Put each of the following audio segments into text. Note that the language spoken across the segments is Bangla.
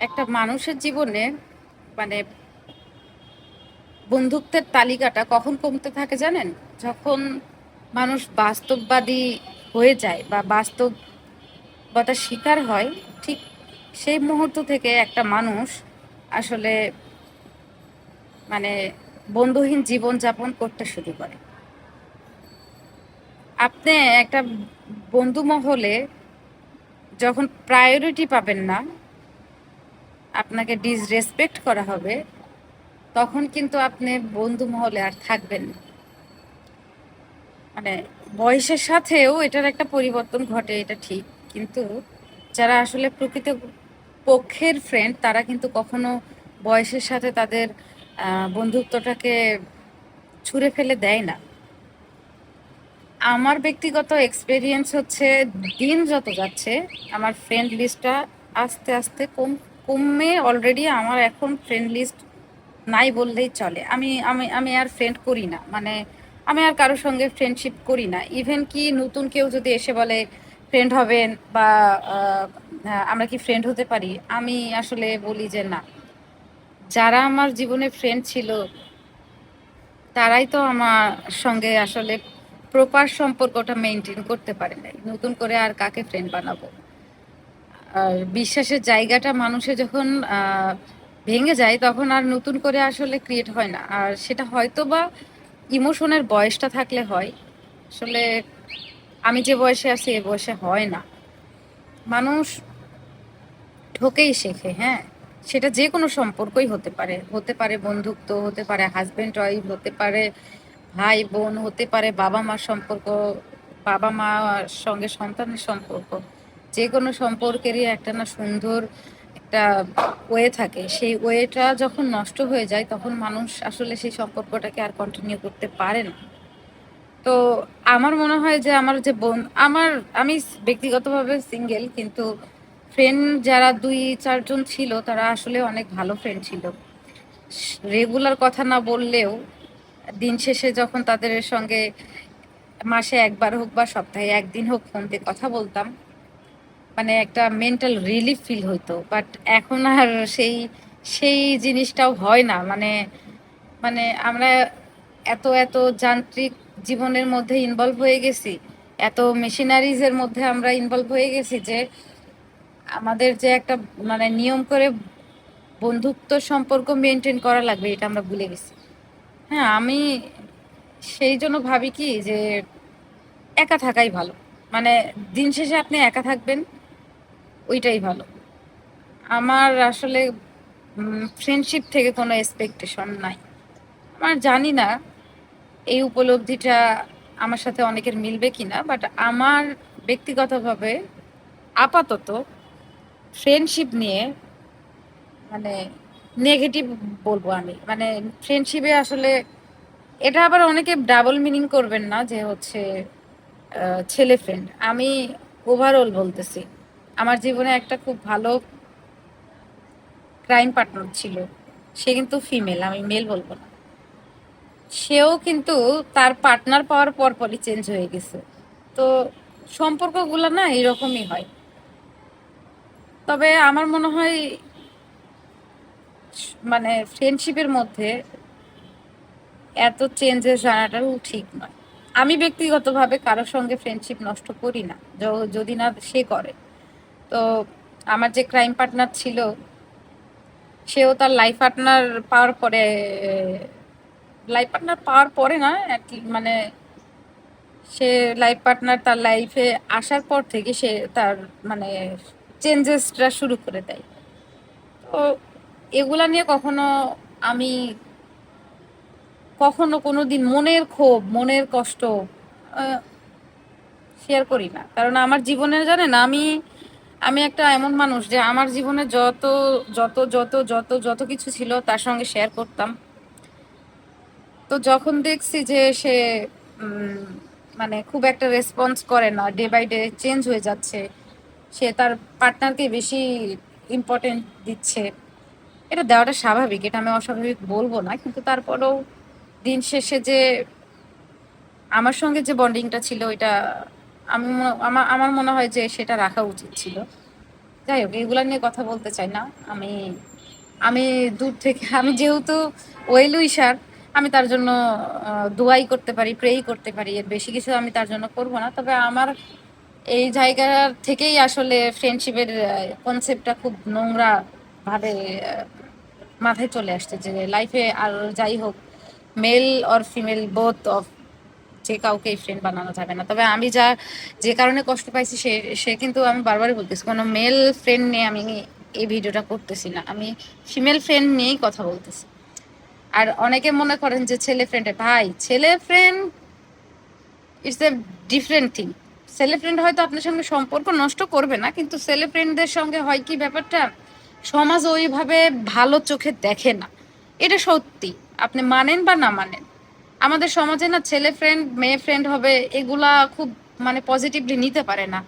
একটা মানুষের জীবনে মানে বন্ধুত্বের তালিকাটা কখন কমতে থাকে জানেন? যখন মানুষ বাস্তববাদী হয়ে যায় বা বাস্তবতার শিকার হয়, ঠিক সেই মুহূর্ত থেকে একটা মানুষ আসলে মানে বন্ধুহীন জীবন যাপন করতে শুরু করে। আপনি একটা বন্ধু মহলে যখন প্রায়োরিটি পাবেন না আপনাকে ডিসরেসপেক্ট করা হবে, তখন কিন্তু আপনি বন্ধু মহলে আর থাকবেন না। মানে বয়সের সাথেও এটার একটা পরিবর্তন ঘটে, এটা ঠিক। কিন্তু যারা আসলে প্রকৃত পক্ষের ফ্রেন্ড তারা কিন্তু কখনো বয়সের সাথে তাদের বন্ধুত্বটাকে ছুঁড়ে ফেলে দেয় না। আমার ব্যক্তিগত এক্সপেরিয়েন্স হচ্ছে, দিন যত যাচ্ছে, আমার ফ্রেন্ড লিস্টটা আস্তে আস্তে কম কমে অলরেডি আমার এখন ফ্রেন্ড লিস্ট নাই বললেই চলে। আমি আমি আমি আর ফ্রেন্ড করি না। মানে আমি আর কারোর সঙ্গে ফ্রেন্ডশিপ করি না। ইভেন কি নতুন কেউ যদি এসে বলে ফ্রেন্ড হবেন বা আমরা কি ফ্রেন্ড হতে পারি? আমি আসলে বলি যে না। যারা আমার জীবনে ফ্রেন্ড ছিল, তারাই তো আমার সঙ্গে আসলে প্রপার সম্পর্কটা মেনটেন করতে পারে নাই। নতুন করে আর কাকে ফ্রেন্ড বানাবো? বিশ্বাসের জায়গাটা মানুষে যখন ভেঙে যায়, তখন আর নতুন করে আসলে ক্রিয়েট হয় না। আর সেটা হয়তো বা ইমোশনের বয়সটা থাকলে হয়। আসলে আমি যে বয়সে আছি, এ বয়সে হয় না। মানুষ ঠকেই শেখে হ্যাঁ? সেটা যে কোনো সম্পর্কই হতে পারে। হতে পারে বন্ধুত্ব, হতে পারে হাজব্যান্ড ওয়াইফ হতে পারে ভাই, বোন, হতে পারে বাবা মার সম্পর্ক বাবা মার সঙ্গে সন্তানের সম্পর্ক। যে কোনো সম্পর্কেরই একটা না সুন্দর একটা ওয়ে থাকে। সেই ওয়েটা যখন নষ্ট হয়ে যায়, তখন মানুষ আসলে সেই সম্পর্কটাকে আর কন্টিনিউ করতে পারে না। তো আমার মনে হয় যে আমার যে বোন আমার আমি ব্যক্তিগতভাবে সিঙ্গেল কিন্তু ফ্রেন্ড যারা দুই, চারজন ছিল, তারা আসলে অনেক ভালো ফ্রেন্ড ছিল। রেগুলার কথা না বললেও দিন শেষে যখন তাদের সঙ্গে মাসে একবার হোক বা সপ্তাহে একদিন হোক ফোন কথা বলতাম মানে একটা মেন্টাল রিলিফ ফিল হইতো। বাট এখন আর সেই সেই জিনিসটাও হয় না। মানে মানে আমরা এত এত যান্ত্রিক জীবনের মধ্যে ইনভলভ হয়ে গেছি। এত মেশিনারিজের মধ্যে আমরা ইনভলভ হয়ে গেছি যে, আমাদের যে একটা মানে নিয়ম করে বন্ধুত্ব সম্পর্ক মেনটেন করা লাগবে, এটা আমরা ভুলে গেছি। হ্যাঁ আমি সেই জন্য ভাবি কি যে, একা থাকাই ভালো। মানে দিন শেষে আপনি একা থাকবেন। ওইটাই ভালো। আমার আসলে ফ্রেন্ডশিপ থেকে কোনো এক্সপেকটেশন নাই। আমার জানি না এই উপলব্ধিটা আমার সাথে অনেকের মিলবে কিনা বাট আমার ব্যক্তিগতভাবে আপাতত ফ্রেন্ডশিপ নিয়ে মানে নেগেটিভ বলব আমি। মানে ফ্রেন্ডশিপে আসলে এটা আবার অনেকে ডাবল মিনিং করবেন না যে হচ্ছে ছেলে ফ্রেন্ড আমি ওভারঅল বলতেছি। আমার জীবনে একটা খুব ভালো ক্রাইম পার্টনার ছিল। সে কিন্তু ফিমেল আমি মেল বলব না। সেও কিন্তু তার পার্টনার পাওয়ার পর পরই চেঞ্জ হয়ে গেছে। তো সম্পর্কগুলো না এরকমই হয়। তবে আমার মনে হয় মানে ফ্রেন্ডশিপের মধ্যে এত চেঞ্জেস আনাটাও ঠিক নয়। আমি ব্যক্তিগতভাবে কারোর সঙ্গে ফ্রেন্ডশিপ নষ্ট করি না। যদি না সে করে। তো আমার যে ক্রাইম পার্টনার ছিল, সেও তার লাইফ পার্টনার পাওয়ার পরে লাইফ পার্টনার পাওয়ার পরে না মানে সে লাইফ পার্টনার তার লাইফে আসার পর থেকে সে তার মানে চেঞ্জেসটা শুরু করে দেয়। তো এগুলা নিয়ে কখনো আমি কখনো কোনো দিন মনের ক্ষোভ, মনের কষ্ট শেয়ার করি না। কারণ আমার জীবনে জানেন, আমি আমি একটা এমন মানুষ যে আমার জীবনে যত যত যত যত যত কিছু ছিল তার সঙ্গে শেয়ার করতাম। তো যখন দেখছি যে সে মানে খুব একটা রেসপন্স করে না ডে বাই ডে চেঞ্জ হয়ে যাচ্ছে, সে তার পার্টনারকে বেশি ইম্পর্টেন্ট দিচ্ছে, এটা দেওয়াটা স্বাভাবিক, এটা আমি অস্বাভাবিক বলব না, কিন্তু তারপরেও দিন শেষে যে আমার সঙ্গে যে বন্ডিংটা ছিল, ওইটা আমি আমার আমার মনে হয় যে সেটা রাখা উচিত ছিল। যাই হোক, এগুলা নিয়ে কথা বলতে চাই না। আমি আমি দূর থেকে, আমি যেহেতু ওয়েল উইশার আমি তার জন্য দোয়াই করতে পারি, প্রেই করতে পারি। এর বেশি কিছু আমি তার জন্য করব না। তবে আমার এই জায়গা থেকেই আসলে ফ্রেন্ডশিপের কনসেপ্টটা খুব নোংরা ভাবে মাথায় চলে আসছে যে লাইফে আর যাই হোক male or female both of যে কাউকে ফ্রেন্ড বানানো যাবে না। তবে আমি যা যে কারণে কষ্ট পাইছি সে সে কিন্তু আমি বারবারই বলতেছি, কোনো মেল ফ্রেন্ড নিয়ে আমি এই ভিডিওটা করতেছি না। আমি ফিমেল ফ্রেন্ড নিয়েই কথা বলতেছি। আর অনেকে মনে করেন যে ছেলে ফ্রেন্ডে ভাই, ছেলে friend it's a different thing ছেলে ফ্রেন্ড হয়তো আপনার সঙ্গে সম্পর্ক নষ্ট করবে না, কিন্তু ছেলে ফ্রেন্ডদের সঙ্গে হয় কি ব্যাপারটা? সমাজ ওইভাবে ভালো চোখে দেখে না। এটা সত্যি। আপনি মানেন বা না মানেন আমাদের সমাজে না ছেলে ফ্রেন্ড মেয়ে ফ্রেন্ড হবে, এগুলা খুব মানে পজিটিভলি নিতে পারে না।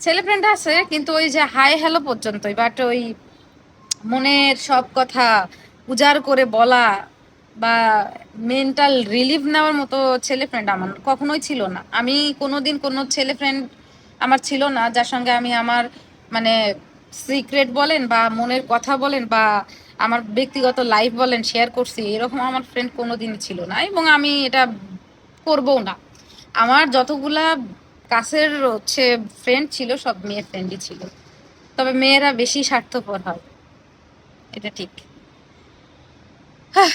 ছেলে ফ্রেন্ড আছে, কিন্তু ওই যে হাই হ্যালো পর্যন্তই বাট ওই মনের সব কথা উজাড় করে বলা বা মেন্টাল রিলিফ নেওয়ার মতো ছেলে ফ্রেন্ড আমার কখনোই ছিল না। আমি কোনো দিন কোনো ছেলে ফ্রেন্ড আমার ছিল না, যার সঙ্গে আমি আমার মানে সিক্রেট বলেন বা মনের কথা বলেন বা আমার ব্যক্তিগত লাইফ বলেন শেয়ার করছি এরকম আমার ফ্রেন্ড কোনো দিনই ছিল না এবং আমি এটা করবও না। আমার যতগুলা কাছের হচ্ছে ফ্রেন্ড ছিল সব মেয়ের ফ্রেন্ডই ছিল। তবে মেয়েরা বেশি স্বার্থপর হয়। এটা ঠিক। হাহ,